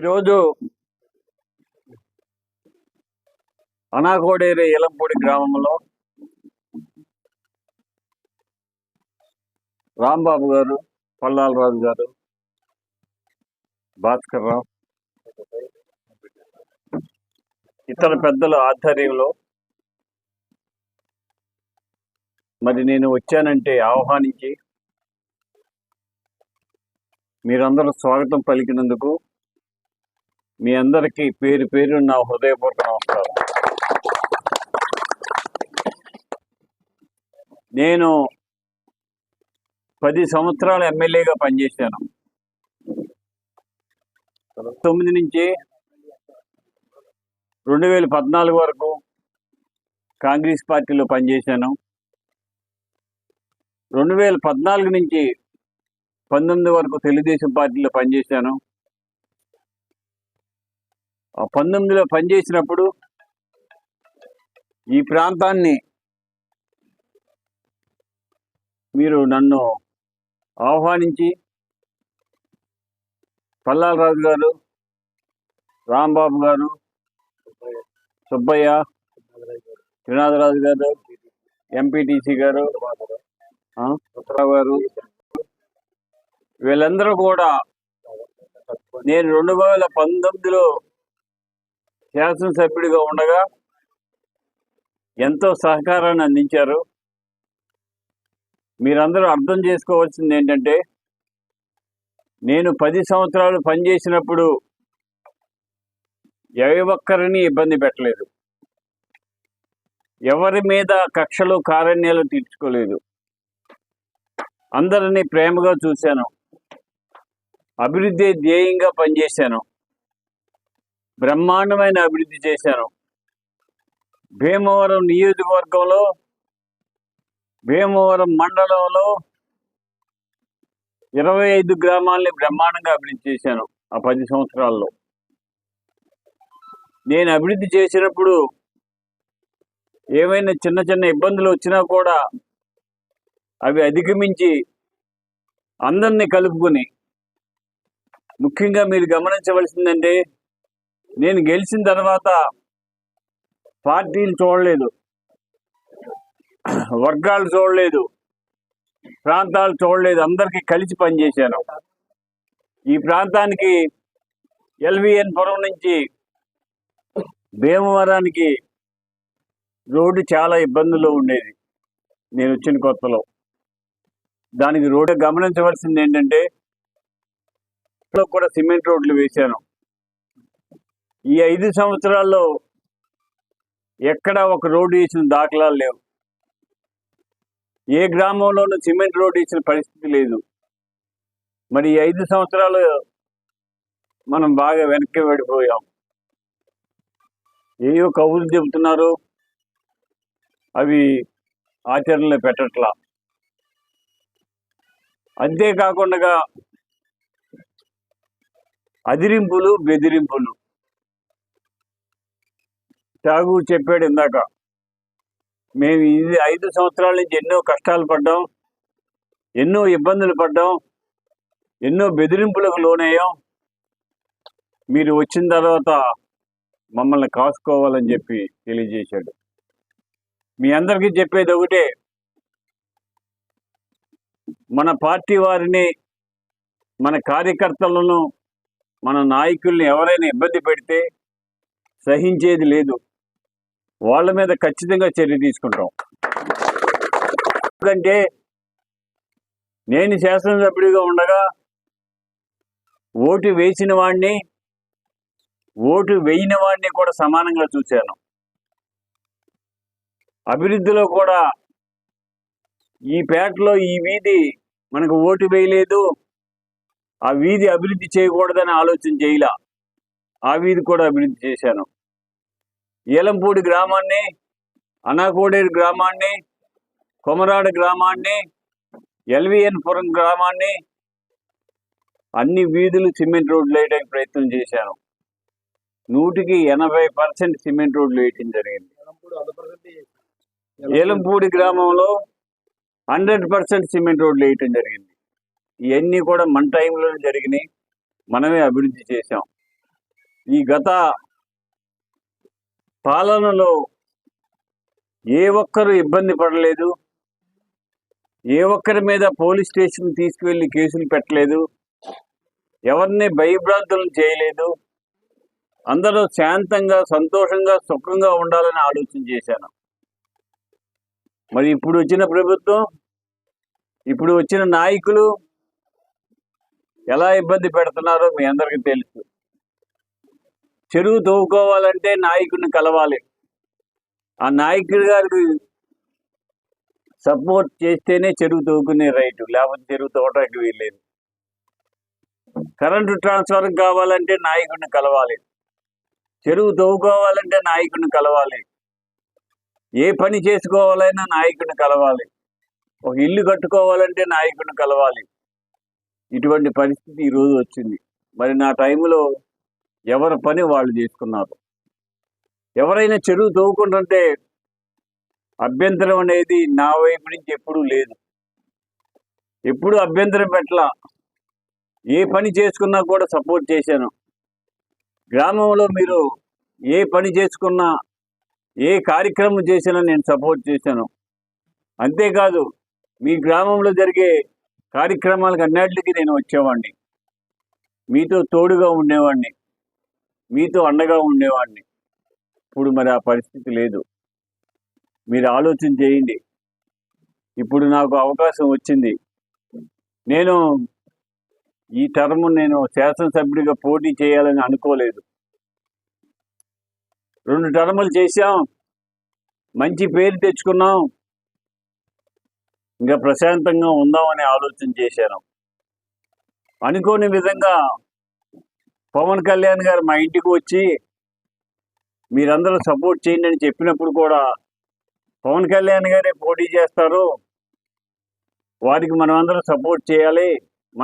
ఈరోజు అనాకోడేరు ఏలంపూడి గ్రామంలో రాంబాబు గారు పల్లాల రాజు గారు భాస్కర్ రావు ఇతర పెద్దల ఆధ్వర్యంలో మరి నేను వచ్చానంటే ఆహ్వానించి మీరందరూ స్వాగతం పలికినందుకు మీ అందరికీ పేరు పేరు నా హృదయపూర్వక నమస్కారం. నేను పది సంవత్సరాలు ఎమ్మెల్యేగా పనిచేశాను. తొమ్మిది నుంచి రెండు వేల పద్నాలుగు వరకు కాంగ్రెస్ పార్టీలో పనిచేశాను. రెండు వేల పద్నాలుగు నుంచి పంతొమ్మిది వరకు తెలుగుదేశం పార్టీలో పనిచేశాను. పంతొమ్మిదిలో పనిచేసినప్పుడు ఈ ప్రాంతాన్ని మీరు నన్ను ఆహ్వానించి పల్లాలరాజు గారు రాంబాబు గారు సుబ్బయ్య త్రినాథరాజు గారు ఎంపీటీసీ గారు ఉత్తరావు గారు వీళ్ళందరూ కూడా నేను రెండు వేల పంతొమ్మిదిలో శాసనసభ్యుడిగా ఉండగా ఎంతో సహకారాన్ని అందించారు. మీరందరూ అర్థం చేసుకోవాల్సింది ఏంటంటే నేను పది సంవత్సరాలు పనిచేసినప్పుడు ఏ ఒక్కరిని ఇబ్బంది పెట్టలేదు. ఎవరి మీద కక్షలు కారణ్యాలు తీర్చుకోలేదు. అందరినీ ప్రేమగా చూశాను. అభివృద్ధి ధ్యేయంగా పనిచేశాను. బ్రహ్మాండమైన అభివృద్ధి చేశాను. భీమవరం నియోజకవర్గంలో భీమవరం మండలంలో ఇరవై ఐదు గ్రామాలని బ్రహ్మాండంగా అభివృద్ధి చేశాను ఆ పది సంవత్సరాల్లో. నేను అభివృద్ధి చేసినప్పుడు ఏమైనా చిన్న చిన్న ఇబ్బందులు వచ్చినా కూడా అవి అధిగమించి అందరినీ కలుపుకొని ముఖ్యంగా మీరు గమనించవలసిందంటే నేను గెలిచిన తర్వాత పార్టీలు చూడలేదు. వర్గాలు చూడలేదు. ప్రాంతాలు చూడలేదు. అందరికీ కలిసి పనిచేశాను. ఈ ప్రాంతానికి ఎల్విఎన్ పురం నుంచి భీమవరానికి రోడ్డు చాలా ఇబ్బందులు ఉండేది. నేను వచ్చిన కొత్తలో. దానికి రోడ్డు గమనించవలసింది ఏంటంటే కూడా సిమెంట్ రోడ్లు వేశాను. ఈ ఐదు సంవత్సరాల్లో ఎక్కడ ఒక రోడ్డు వేసిన దాఖలాలు లేవు. ఏ గ్రామంలోనూ సిమెంట్ రోడ్డు ఇచ్చిన పరిస్థితి లేదు. మరి ఈ ఐదు సంవత్సరాలు మనం బాగా వెనక్కి పడిపోయాం. ఏవో కబుర్లు చెబుతున్నారు అవి ఆచరణలో పెట్టట్లా. అంతేకాకుండా అదిరింపులు బెదిరింపులు. ఠాగూర్ చెప్పాడు ఇందాక. మేము ఇది ఐదు సంవత్సరాల నుంచి ఎన్నో కష్టాలు పడ్డాం ఎన్నో ఇబ్బందులు పడ్డాం ఎన్నో బెదిరింపులకు లోనయ్యాం. మీరు వచ్చిన తర్వాత మమ్మల్ని కాసుకోవాలని చెప్పి తెలియజేశాడు. మీ అందరికీ చెప్పేది ఒకటే మన పార్టీ వారిని మన కార్యకర్తలను మన నాయకుల్ని ఎవరైనా ఇబ్బంది పెడితే సహించేది లేదు. వాళ్ళ మీద ఖచ్చితంగా చర్య తీసుకుంటాం. ఎందుకంటే నేను శాసనసభ్యుడిగా ఉండగా ఓటు వేసిన వాడిని ఓటు వేయని వాడిని కూడా సమానంగా చూశాను. అభివృద్ధిలో కూడా ఈ పేటలో ఈ వీధి మనకు ఓటు వేయలేదు. ఆ వీధి అభివృద్ధి చేయకూడదని ఆలోచన చేయలా. ఆ వీధి కూడా అభివృద్ధి చేశాను. ఏలంపూడి గ్రామాన్ని అనాకోడేరు గ్రామాన్ని కొమరాడ గ్రామాన్ని ఎల్విఎన్ పురం గ్రామాన్ని అన్ని వీధులు సిమెంట్ రోడ్లు వేయడానికి ప్రయత్నం చేశాను. నూటికి ఎనభై పర్సెంట్ సిమెంట్ రోడ్లు వేయటం జరిగింది. ఏలంపూడి గ్రామంలో హండ్రెడ్ పర్సెంట్ సిమెంట్ రోడ్లు వేయటం జరిగింది. ఇవన్నీ కూడా మన టైంలో జరిగినాయి. మనమే అభివృద్ధి చేశాం. ఈ గత పాలనలో ఏ ఒక్కరు ఇబ్బంది పడలేదు. ఏ ఒక్కరి మీద పోలీస్ స్టేషన్ తీసుకువెళ్ళి కేసులు పెట్టలేదు. ఎవరిని భయభ్రాంతులను చేయలేదు. అందరూ శాంతంగా సంతోషంగా సుఖంగా ఉండాలని ఆలోచన చేశాను. మరి ఇప్పుడు వచ్చిన ప్రభుత్వం ఇప్పుడు వచ్చిన నాయకులు ఎలా ఇబ్బంది పెడుతున్నారో మీ అందరికీ తెలుసు. చెరువు తవ్వుకోవాలంటే నాయకుడిని కలవాలి. ఆ నాయకుడి గారికి సపోర్ట్ చేస్తేనే చెరువు తవ్వుకునే రైటు లేకపోతే చెరువు తోటకి వీల్లేదు. కరెంటు ట్రాన్స్ఫర్ కావాలంటే నాయకుడిని కలవాలి. చెరువు తవ్వుకోవాలంటే నాయకుడిని కలవాలి. ఏ పని చేసుకోవాలైనా నాయకుడిని కలవాలి. ఒక ఇల్లు కట్టుకోవాలంటే నాయకుడిని కలవాలి. ఇటువంటి పరిస్థితి ఈరోజు వచ్చింది. మరి నా టైంలో ఎవరి పని వాళ్ళు చేసుకున్నారు. ఎవరైనా చెరువు తవ్వుకుంటుంటే అభ్యంతరం అనేది నా వైపు నుంచి ఎప్పుడూ లేదు. ఎప్పుడు అభ్యంతరం పెట్టలా. ఏ పని చేసుకున్నా కూడా సపోర్ట్ చేశాను. గ్రామంలో మీరు ఏ పని చేసుకున్నా ఏ కార్యక్రమం చేసినా నేను సపోర్ట్ చేశాను. అంతేకాదు మీ గ్రామంలో జరిగే కార్యక్రమాలకు అన్నిటికీ నేను వచ్చేవాడిని. మీతో తోడుగా ఉండేవాడిని. మీతో అండగా ఉండేవాడిని. ఇప్పుడు మరి ఆ పరిస్థితి లేదు. మీరు ఆలోచన చేయండి. ఇప్పుడు నాకు అవకాశం వచ్చింది. నేను ఈ టర్మ్ నేను శాసనసభ్యుడిగా పోటీ చేయాలని అనుకోలేదు. రెండు టర్ములు చేశాం. మంచి పేరు తెచ్చుకున్నాం. ఇంకా ప్రశాంతంగా ఉందామని ఆలోచన చేశాను. అనుకోని విధంగా పవన్ కళ్యాణ్ గారు మా ఇంటికి వచ్చి మీరందరూ సపోర్ట్ చేయండి అని చెప్పినప్పుడు కూడా పవన్ కళ్యాణ్ గారే పోటీ చేస్తారు. వారికి మనమందరం సపోర్ట్ చేయాలి.